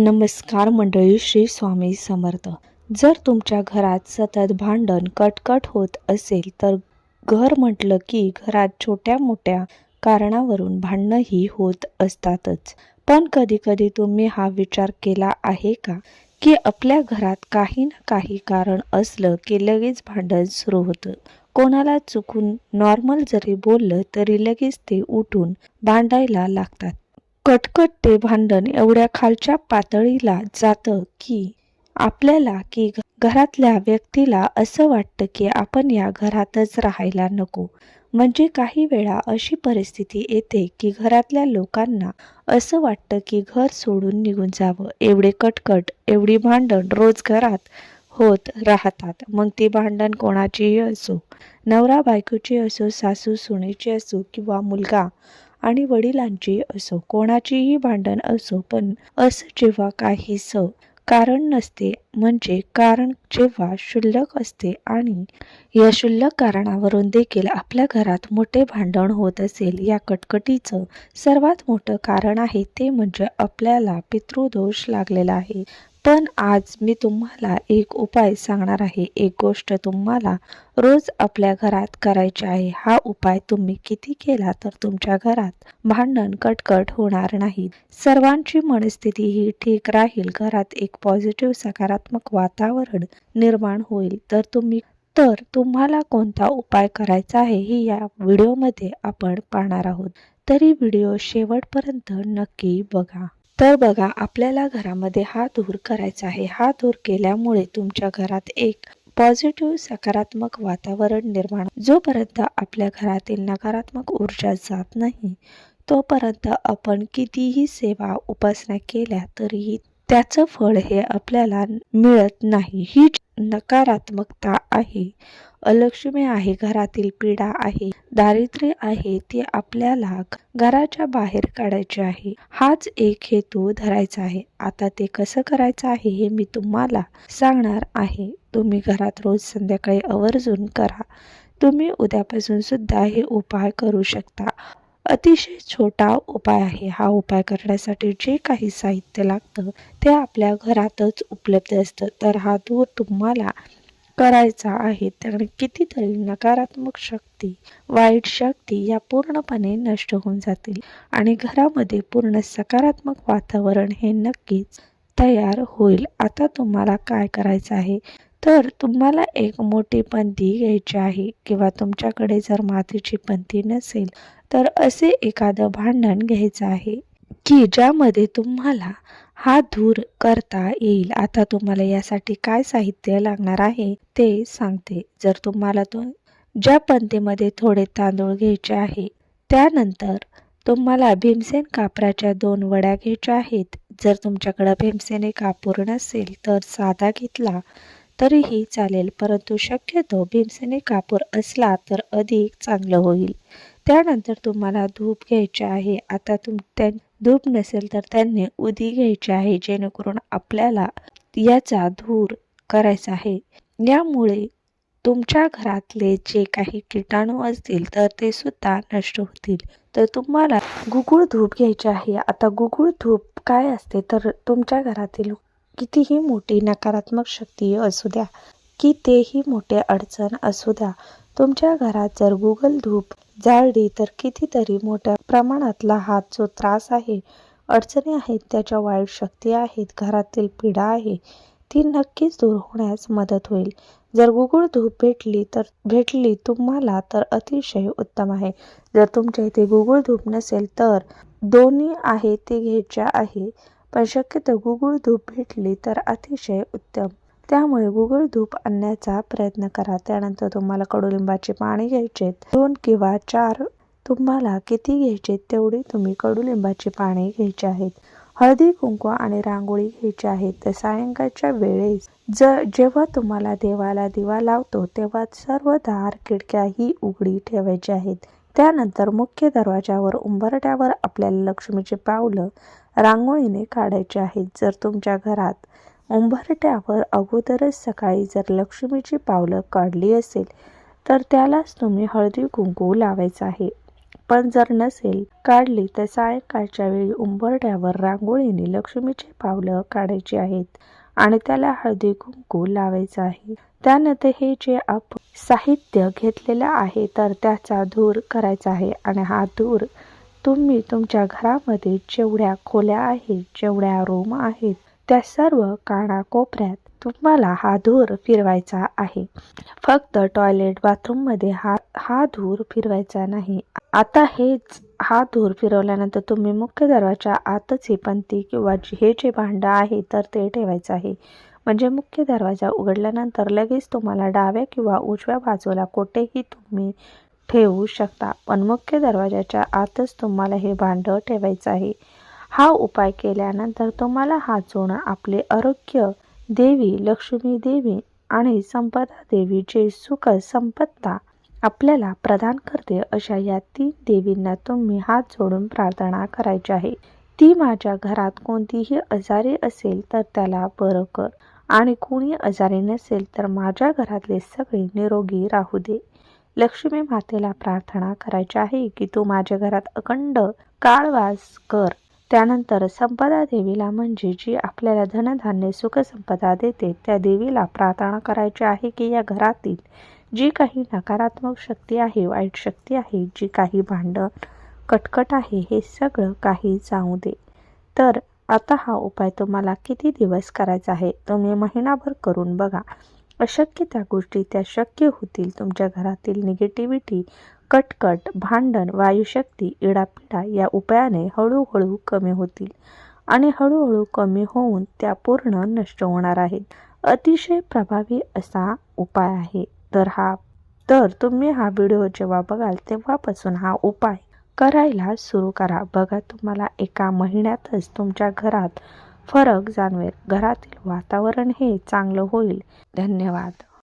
नमस्कार मंडळी श्री स्वामी समर्थ. जर तुमच्या घरात सतत भांडण कटकट होत असेल तर घर म्हटलं की घरात छोट्या मोठ्या कारणावरून भांडणंही होत असतातच. पण कधी कधी तुम्ही हा विचार केला आहे का? की आपल्या घरात काही ना काही कारण असलं की लगेच भांडण सुरू होतं. कोणाला चुकून नॉर्मल जरी बोललं तरी लगेच ते उठून भांडायला लागतात. कटकट ते भांडण एवढ्या खालच्या पातळीला जातं की आपल्याला की घरातल्या व्यक्तीला असं वाटतं की आपण या घरातच राहायला नको. म्हणजे काही वेळा अशी परिस्थिती येते की घरातल्या लोकांना असं वाटतं की घर सोडून निघून जावं. एवढे कटकट एवढी भांडण रोज घरात होत राहतात. मग ती भांडण कोणाचीही असो नवरा बायकोची असो सासू सुनेची असो किंवा मुलगा आणि वडिलांची असो कोणाचीही भांडण असो पण असं जेव्हा काहीस कारण नसते म्हणजे कारण जेव्हा शुल्लक असते आणि या शुल्लक कारणावरून देखील आपल्या घरात मोठे भांडण होत असेल या कटकटीचं सर्वात मोठं कारण आहे ते म्हणजे आपल्याला पितृदोष लागलेला आहे. पण आज मी तुम्हाला एक उपाय सांगणार आहे. एक गोष्ट तुम्हाला रोज आपल्या घरात करायची आहे. हा उपाय तुम्ही किती केला तर तुमच्या घरात भांडण कटकट होणार नाही. सर्वांची मनस्थिती ही ठीक राहील. घरात एक पॉझिटिव्ह सकारात्मक वातावरण निर्माण होईल. तर तुम्ही तर तुम्हाला कोणता उपाय करायचा आहे ही या व्हिडिओमध्ये आपण पाहणार आहोत. तरी व्हिडिओ शेवटपर्यंत नक्की बघा. तर बघा आपल्याला घरामध्ये हा धूर करायचा आहे. हा धूर केल्यामुळे तुमच्या घरात एक पॉझिटिव्ह सकारात्मक वातावरण निर्माण जोपर्यंत आपल्या घरातील नकारात्मक ऊर्जा जात नाही तोपर्यंत आपण कितीही सेवा उपासना केल्या तरीही त्याचं फळ हे आपल्याला मिळत नाही. ही नकारात्मकता आहे. अलक्ष्मी आहे घरातील पीडा आहे दारिद्र्य आहे ते आपल्याला घराच्या बाहेर काढायचे आहे. हाच एक हेतू धरायचा आहे. आता ते कसं करायचं आहे हे मी तुम्हाला सांगणार आहे. तुम्ही घरात रोज संध्याकाळी आवर्जून करा. तुम्ही उद्यापासून सुद्धा हे उपाय करू शकता. अतिशय छोटा उपाय आहे. हा उपाय करण्यासाठी जे काही साहित्य लागतं ते आपल्या घरातच उपलब्ध असतं. तर हा दूर तुम्हाला करायचा आहे. तर कितीतरी नकारात्मक शक्ती वाईट शक्ती या पूर्णपणे नष्ट होऊन जातील. आणि घरामध्ये पूर्ण सकारात्मक वातावरण हे नक्कीच तयार होईल. आता तुम्हाला काय करायचं आहे? तर तुम्हाला एक मोठी पंथी घ्यायची आहे किंवा तुमच्याकडे जर मातीची पंथी नसेल तर असे एखादं भांडण घ्यायचं आहे की ज्यामध्ये तुम्हाला हा धूर करता येईल. आता तुम्हाला यासाठी काय साहित्य लागणार आहे ते सांगते. जर तुम्हाला तो ज्या पंथीमध्ये थोडे तांदूळ घ्यायचे आहे त्यानंतर तुम्हाला भीमसेन कापराच्या दोन वड्या घ्यायच्या आहेत. जर तुमच्याकडं भीमसेने कापूर नसेल तर साधा घेतला तरीही चालेल परंतु शक्यतो भीमसेनी कापूर असला तर अधिक चांगलं होईल. त्यानंतर तुम्हाला धूप घ्यायचे आहे. आता तुम त्या धूप नसेल तर त्यांनी उदी घ्यायची आहे जेणेकरून आपल्याला याचा धूर करायचा आहे. यामुळे तुमच्या घरातले जे काही किटाणू असतील तर ते सुद्धा नष्ट होतील. तर तुम्हाला गुगुळ धूप घ्यायचे आहे. आता गुगुळ धूप काय असते? तर तुमच्या घरातील कितीही मोठी नकारात्मक शक्ती असू द्या की तेही मोठे अडचण असू द्या तुमच्या घरात जर गुगल धूप जाळली तर कितीतरी मोठ्या प्रमाणातला हा जो त्रास आहे अडचणी आहेत त्याच्या वाईट शक्ती आहेत घरातील पीडा आहे ती नक्कीच दूर होण्यास मदत होईल. जर गुगुळ धूप भेटली तर भेटली तुम्हाला तर अतिशय उत्तम आहे. जर तुमच्या इथे गुगुळ धूप नसेल तर दोन्ही आहे ते घ्यायचे आहे. पण शक्यतो गुगुळ धूप भेटली तर अतिशय उत्तम. त्यामुळे गुगुळ धूप आणण्याचा प्रयत्न करा. त्यानंतर तुम्हाला कडुलिंबाचे पाने घ्यायचे दोन किंवा चार तुम्हाला किती घ्यायचे तेवढी तुम्ही कडुलिंबाची पाने घ्यायची आहेत. हळदी कुंकू आणि रांगोळी घ्यायची आहे. तर सायंकाळच्या वेळेस ज जेव्हा तुम्हाला देवाला दिवा लावतो तेव्हा सर्व दार खिडक्या ही उघडी ठेवायची आहेत. त्यानंतर मुख्य दरवाजावर उंबरट्यावर आपल्याला लक्ष्मीचे पावलं रांगोळीने काढायचे आहेत. जर तुमच्या घरात उंबरट्यावर अगोदरच सकाळी जर लक्ष्मीची पावलं काढली असेल तर त्यालाच तुम्ही हळदी कुंकू लावायचं आहे. पण जर नसेल काढली तर सायंकाळच्या वेळी उंबरठ्यावर रांगोळीने लक्ष्मीची पावलं काढायची आहेत आणि त्याला हळदी कुंकू लावायचं आहे. त्यानंतर हे जे आपण साहित्य घेतलेलं आहे तर त्याचा धूर करायचा आहे आणि हा धूर तुम्ही तुमच्या घरामध्ये जेवढ्या खोल्या आहेत जेवढ्या रूम आहेत त्या सर्व कानाकोपऱ्यात तुम्हाला हा धूर फिरवायचा आहे. फक्त टॉयलेट बाथरूममध्ये हा हा धूर फिरवायचा नाही. आता हेच हा धूर फिरवल्यानंतर तुम्ही मुख्य दरवाजा आतच ही पंथी किंवा जे- हे जे भांडं आहे तर ते ठेवायचं आहे. म्हणजे मुख्य दरवाजा उघडल्यानंतर लगेच तुम्हाला डाव्या किंवा उजव्या बाजूला कुठेही तुम्ही ठेवू शकता. पण मुख्य दरवाजाच्या आतच तुम्हाला हे भांडं ठेवायचं आहे. हा उपाय केल्यानंतर तुम्हाला हात जोडून आपले आरोग्य देवी लक्ष्मी देवी आणि संपदा देवी जे सुख संपत्ता आपल्याला प्रदान करते अशा या तीन देवींना तुम्ही हात जोडून प्रार्थना करायची आहे. ती माझ्या घरात कोणतीही आजारी असेल तर त्याला बरं कर. आणि कुणी आजारी नसेल तर माझ्या घरातले सगळे निरोगी राहू दे. लक्ष्मी मातेला प्रार्थना करायची आहे की तू माझ्या घरात अखंड काळवास कर. त्यानंतर संपदा देवीला म्हणजे जी आपल्याला धनधान्य सुखसंपदा देते त्या देवीला प्रार्थना करायची आहे की या घरातील जी काही नकारात्मक शक्ती आहे वाईट शक्ती आहे जी काही भांडण कटकट आहे हे सगळं काही जाऊ दे. तर आता हा उपाय तुम्हाला किती दिवस करायचा आहे तुम्ही महिनाभर करून बघा. अशक्य त्या गोष्टी त्या शक्य होतील. तुमच्या घरातील निगेटिव्हिटी कटकट भांडण वायुशक्ती इडापिडा या उपायाने हळूहळू कमी होतील. आणि हळूहळू कमी होऊन त्या पूर्ण नष्ट होणार आहेत. अतिशय प्रभावी असा उपाय आहे. तर हा तर तुम्ही हा व्हिडिओ जेव्हा बघाल तेव्हापासून हा उपाय करायला सुरू करा. बघा तुम्हाला एका महिन्यातच तुमच्या घरात फरक जाणवेल. घरातील वातावरण हे चांगलं होईल. धन्यवाद.